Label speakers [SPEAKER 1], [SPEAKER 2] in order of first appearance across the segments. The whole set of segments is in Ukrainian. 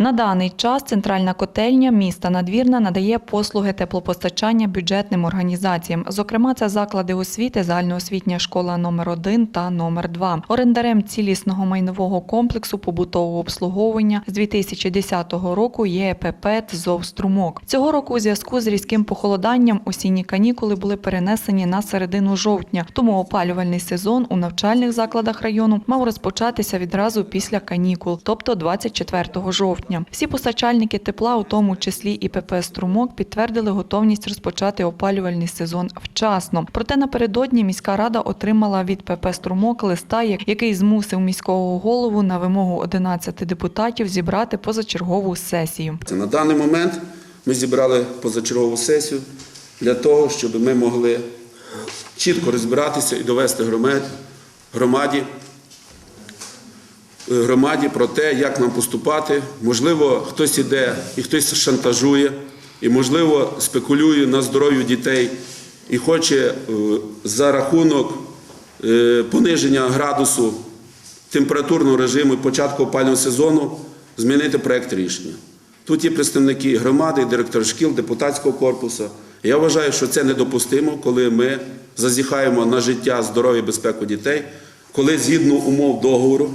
[SPEAKER 1] На даний час центральна котельня міста Надвірна надає послуги теплопостачання бюджетним організаціям. Зокрема, це заклади освіти, загальноосвітня школа номер 1 та номер 2 Орендарем цілісного майнового комплексу побутового обслуговування з 2010 року є ПП «ТЗОВ Струмок». Цього року у зв'язку з різким похолоданням осінні канікули були перенесені на середину жовтня, тому опалювальний сезон у навчальних закладах району мав розпочатися відразу після канікул, тобто 24 жовтня. Всі постачальники тепла, у тому числі і ПП «Струмок», підтвердили готовність розпочати опалювальний сезон вчасно. Проте напередодні міська рада отримала від ПП «Струмок» листа, як- який змусив міського голову на вимогу 11 депутатів зібрати позачергову сесію.
[SPEAKER 2] На даний момент ми зібрали позачергову сесію для того, щоб ми могли чітко розбиратися і довести громад- громаді, громаді про те, як нам поступати. Можливо, хтось іде і хтось шантажує, і, можливо, спекулює на здоров'ю дітей і хоче е, за рахунок е, пониження градусу температурного режиму початку опалювального сезону змінити проєкт рішення. Тут є представники громади, директор шкіл, депутатського корпусу. Я вважаю, що це недопустимо, коли ми зазіхаємо на життя, здоров'я безпеку дітей, коли згідно умов договору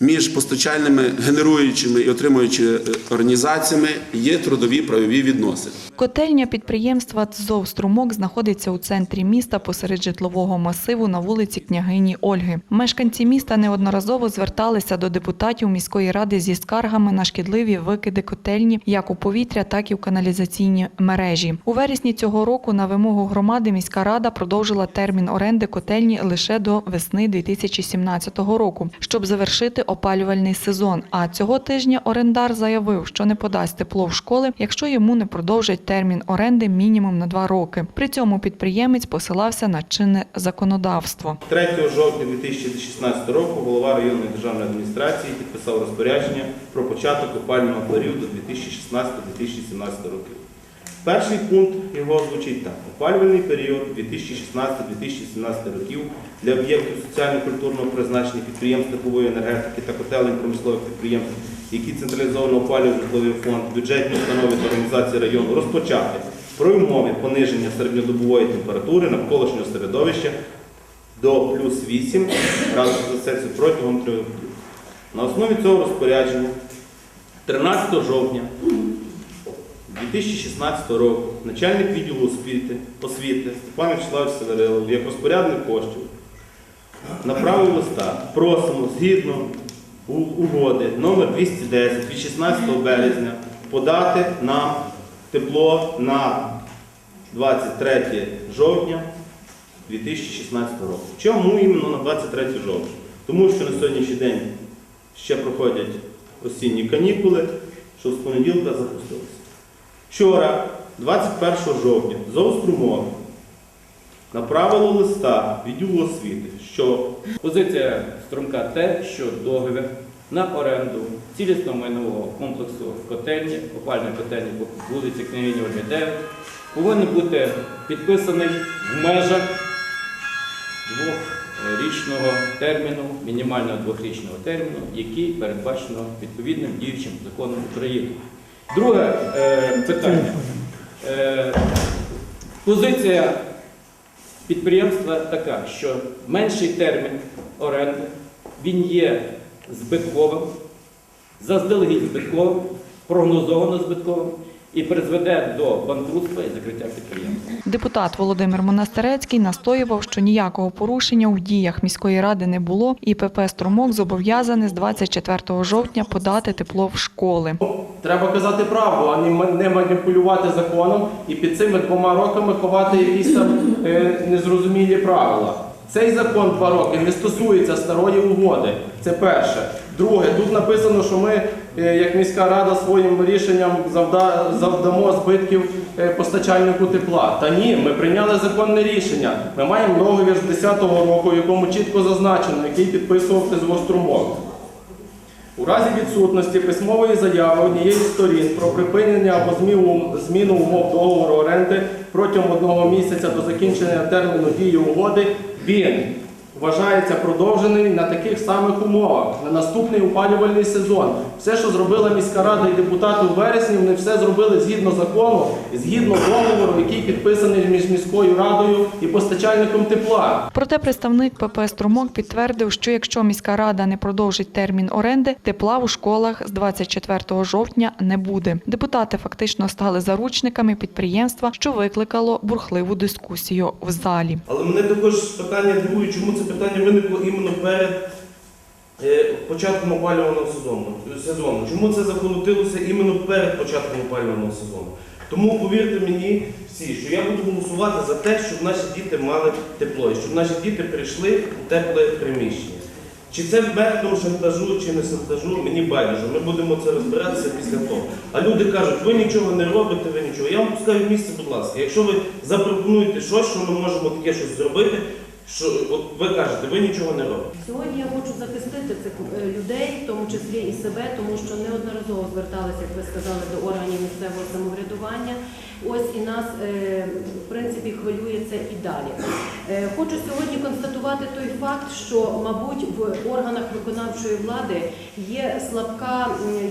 [SPEAKER 2] між постачальними, генеруючими і отримуючими е, організаціями є трудові правові відносини.
[SPEAKER 1] Котельня підприємства «ТЗОВ Струмок» знаходиться у центрі міста посеред житлового масиву на вулиці княгині Ольги. Мешканці міста неодноразово зверталися до депутатів міської ради зі скаргами на шкідливі викиди котельні як у повітря, так і в каналізаційні мережі. У вересні цього року на вимогу громади міська рада продовжила термін оренди котельні лише до весни 2017 року, щоб завершити опалювальний сезон. А цього тижня орендар заявив, що не подасть тепло в школи, якщо йому не продовжать термін оренди мінімум на два роки. При цьому підприємець посилався на чинне законодавство.
[SPEAKER 3] 3 жовтня 2016 року голова районної державної адміністрації підписав розпорядження про початок опалювального періоду 2016-2017 років. Перший пункт його звучить так: опалювальний період 2016-2017 років для об'єктів соціально-культурного призначення підприємств теплової енергетики та котелень промислових підприємств, які централізовано опалюють житловий фонд, бюджетні установи та організації району розпочати при умові пониження середньодобової температури навколишнього середовища до плюс 8 градусів за Цельсію протягом трьох днів. На основі цього розпорядження 13 жовтня 2016 року начальник відділу освіти, освіти Степан Вячеславович Северилов як розпорядник коштів направив листа. Просимо згідно угоди номер 210 від 16 березня подати нам тепло на 23 жовтня 2016 року. Чому іменно на 23 жовтня? Тому що на сьогоднішній день ще проходять осінні канікули, що з понеділка запустилися. Вчора, 21 жовтня, Зовструмов направило листа відділу освіти, що
[SPEAKER 4] Позиція струмка те, що договір на оренду цілісного майнового комплексу в котельні, опальної котельні вулиці Княгині Ольги 9, повинен бути підписаний в межах двохрічного терміну, мінімального двохрічного терміну, який передбачено відповідним діючим законом України. Друге е, питання. Е, позиція підприємства така, що менший термін оренди він є збитковим, заздалегідь збитковим, прогнозовано збитковим і призведе до банкрутства і закриття підприємства.
[SPEAKER 1] Депутат Володимир Монастирецький настоював, що ніякого порушення у діях міської ради не було, і ПП «Струмок» зобов'язаний з 24 жовтня подати тепло в школи.
[SPEAKER 5] Треба казати правду, а не ма- не маніпулювати законом і під цими двома роками ховати якісь там е, незрозумілі правила. Цей закон два роки не стосується старої угоди. Це перше. Друге, тут написано, що ми, як міська рада, своїм рішенням завдамо збитків е, постачальнику тепла. Та ні, ми прийняли законне рішення. Ми маємо договір з 10-го року, в якому чітко зазначено, який підписував Струмок. У разі відсутності письмової заяви однієї з сторін про припинення або зміну умов договору оренди протягом одного місяця до закінчення терміну дії угоди, він вважається продовжений на таких самих умовах на наступний опалювальний сезон. Все, що зробила міська рада і депутати у вересні, вони все зробили згідно закону, і згідно договору, який підписаний між міською радою і постачальником тепла.
[SPEAKER 1] Проте представник ПП «Струмок» підтвердив, що якщо міська рада не продовжить термін оренди, тепла у школах з 24 жовтня не буде. Депутати фактично стали заручниками підприємства, що викликало бурхливу дискусію в залі.
[SPEAKER 3] Але мене також питання дивує, чому це питання виникло іменно перед е, початком опалювального сезону. Чому це заколотилося іменно перед початком опалювального сезону? Тому повірте мені всі, що я буду голосувати за те, щоб наші діти мали тепло і щоб наші діти прийшли у тепле приміщення. Чи це методом шантажу, чи не шантажу, мені байдуже. Ми будемо це розбиратися після того. А люди кажуть, ви нічого не робите, ви нічого. Я вам пускаю місце, будь ласка. Якщо ви запропонуєте щось, що ми можемо таке щось зробити, що от ви кажете, ви нічого не робите.
[SPEAKER 6] Сьогодні я хочу захистити цих е, людей, в тому числі і себе, тому що неодноразово зверталися, як ви сказали, до органів місцевого самоврядування. Ось і нас, е, в принципі, хвилює це і далі. Е, Хочу сьогодні констатувати той факт, що, мабуть, в органах виконавчої влади є слабка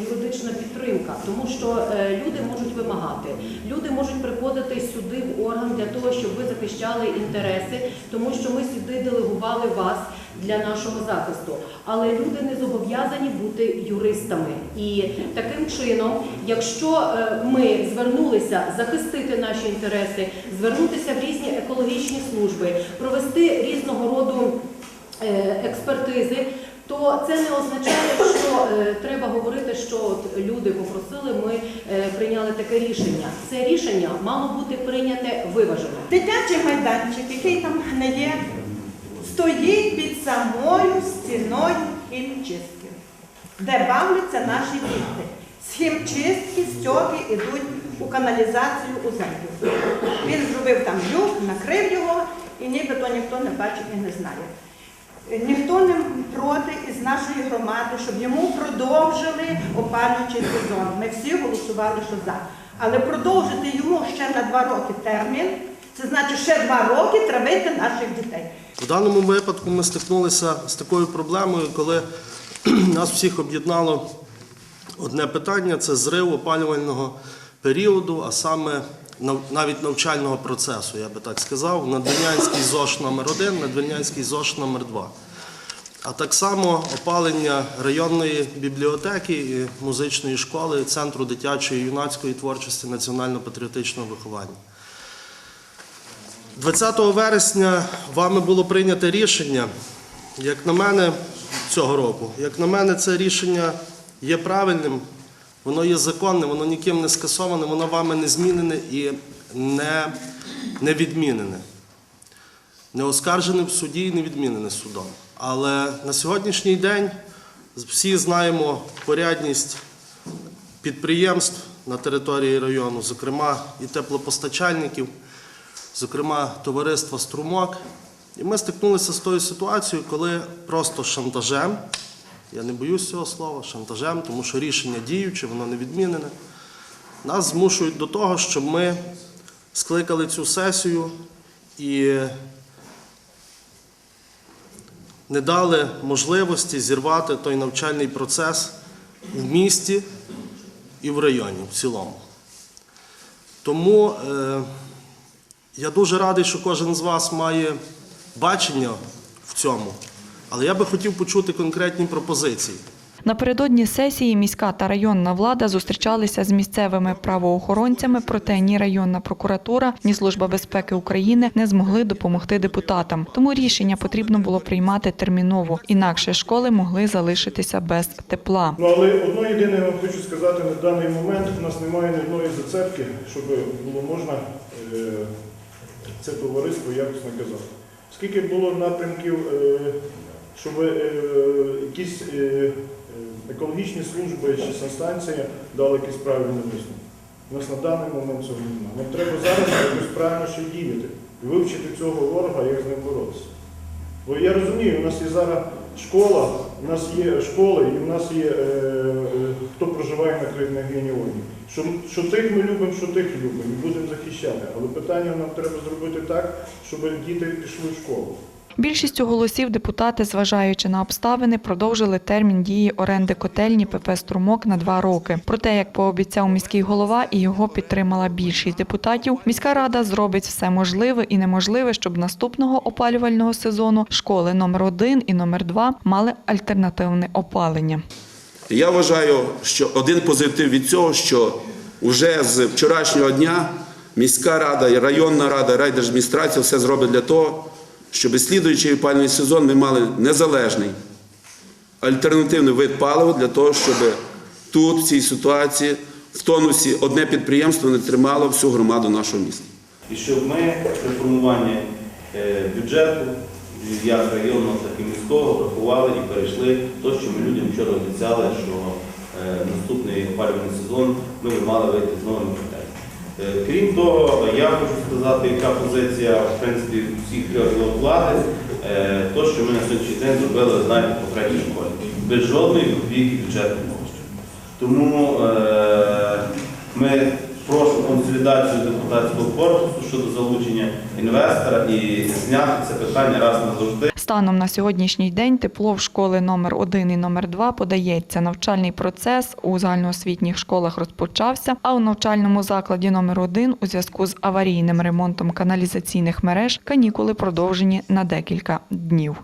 [SPEAKER 6] юридична підтримка, тому що е, люди можуть вимагати, люди можуть приходити сюди в орган для того, щоб ви захищали інтереси, тому що ми сюди делегували вас для нашого захисту. Але люди не зобов'язані бути юристами. І таким чином, якщо е, ми звернулися захистити наші інтереси, звернутися в різні екологічні служби, провести різного роду е, експертизи. То це не означає, що е, треба говорити, що от люди попросили, ми е, прийняли таке рішення. Це рішення мало бути прийняте виважено.
[SPEAKER 7] Дитячий майданчик, який там не є, стоїть під самою стіною хімчистки, де бавляться наші діти. З хімчистки стьоки йдуть у каналізацію у землю. Він зробив там люк, накрив його, і нібито ніхто не бачить і не знає. Ніхто не проти із нашої громади, щоб йому продовжили опалюючий сезон. Ми всі голосували, що за. Але продовжити йому ще на два роки термін, це значить ще два роки травити наших дітей.
[SPEAKER 8] В даному випадку ми стикнулися з такою проблемою, коли нас всіх об'єднало одне питання це зрив опалювального періоду, а саме навіть навчального процесу, я би так сказав, Надвірнянський ЗОШ номер 1 Надвірнянський ЗОШ номер 2 А так само опалення районної бібліотеки і музичної школи, Центру дитячої і юнацької творчості національно-патріотичного виховання. 20 вересня вами було прийнято рішення, як на мене, цього року. Як на мене, це рішення є правильним, воно є законним, воно ніким не скасоване, воно вами не змінене і не, не відмінене. Не оскаржене в суді і не відмінене судом. Але на сьогоднішній день всі знаємо порядність підприємств на території району, зокрема і теплопостачальників зокрема товариства Струмок. І ми стикнулися з тою ситуацією, коли просто шантажем, я не боюсь цього слова, шантажем, тому що рішення діюче, воно не відмінене, нас змушують до того, щоб ми скликали цю сесію і не дали можливості зірвати той навчальний процес в місті і в районі в цілому. Тому е, я дуже радий, що кожен з вас має бачення в цьому, але я би хотів почути конкретні пропозиції.
[SPEAKER 1] Напередодні сесії міська та районна влада зустрічалися з місцевими правоохоронцями, проте ні районна прокуратура, ні Служба безпеки України не змогли допомогти депутатам. Тому рішення потрібно було приймати терміново, інакше школи могли залишитися без тепла.
[SPEAKER 9] Ну але одно єдине я вам хочу сказати на даний момент. У нас немає ні одної зацепки, щоб було можна е, це товариство якось наказати. Скільки було напрямків, е, щоб е, якісь е, екологічні служби чи санстанція дали якийсь правильний висновок. У нас на даний момент цього немає. Нам треба зараз якось правильно ще діяти і вивчити цього ворога, як з ним боротися. Бо я розумію, у нас є зараз школа, у нас є школи, і у нас є е, е, хто проживає на регіоні. Що, що тих ми любимо, що тих любимо, і будемо захищати. Але питання нам треба зробити так, щоб діти пішли в школу.
[SPEAKER 1] Більшістю голосів депутати, зважаючи на обставини, продовжили термін дії оренди котельні ПП «Струмок» на два роки. Проте, як пообіцяв міський голова і його підтримала більшість депутатів, міська рада зробить все можливе і неможливе, щоб наступного опалювального сезону школи номер 1 і номер 2 мали альтернативне опалення.
[SPEAKER 2] Я вважаю, що один позитив від цього, що вже з вчорашнього дня міська рада, районна рада, райдержадміністрація все зробить для того, щоб слідуючий опалювальний сезон ми мали незалежний альтернативний вид палива для того, щоб тут, в цій ситуації, в тонусі одне підприємство не тримало всю громаду нашого міста.
[SPEAKER 3] І щоб ми при формуванні е, бюджету, як районного, так і міського, врахували і перейшли те, що ми людям вчора обіцяли, що е, наступний опалювальний сезон ми мали вийти з новим Крім того, я хочу сказати, яка позиція в принципі всіх трьох влади, е, то, що ми на сьогоднішній день зробили, знаєте, по третій школі, без жодної копійки бюджетних коштів. Тому е, ми прошу консолідацію депутатського корпусу щодо залучення інвестора і зняти це питання раз назавжди.
[SPEAKER 1] Станом на сьогоднішній день тепло в школи номер 1 і номер 2 подається. Навчальний процес у загальноосвітніх школах розпочався, а у навчальному закладі номер 1 у зв'язку з аварійним ремонтом каналізаційних мереж канікули продовжені на декілька днів.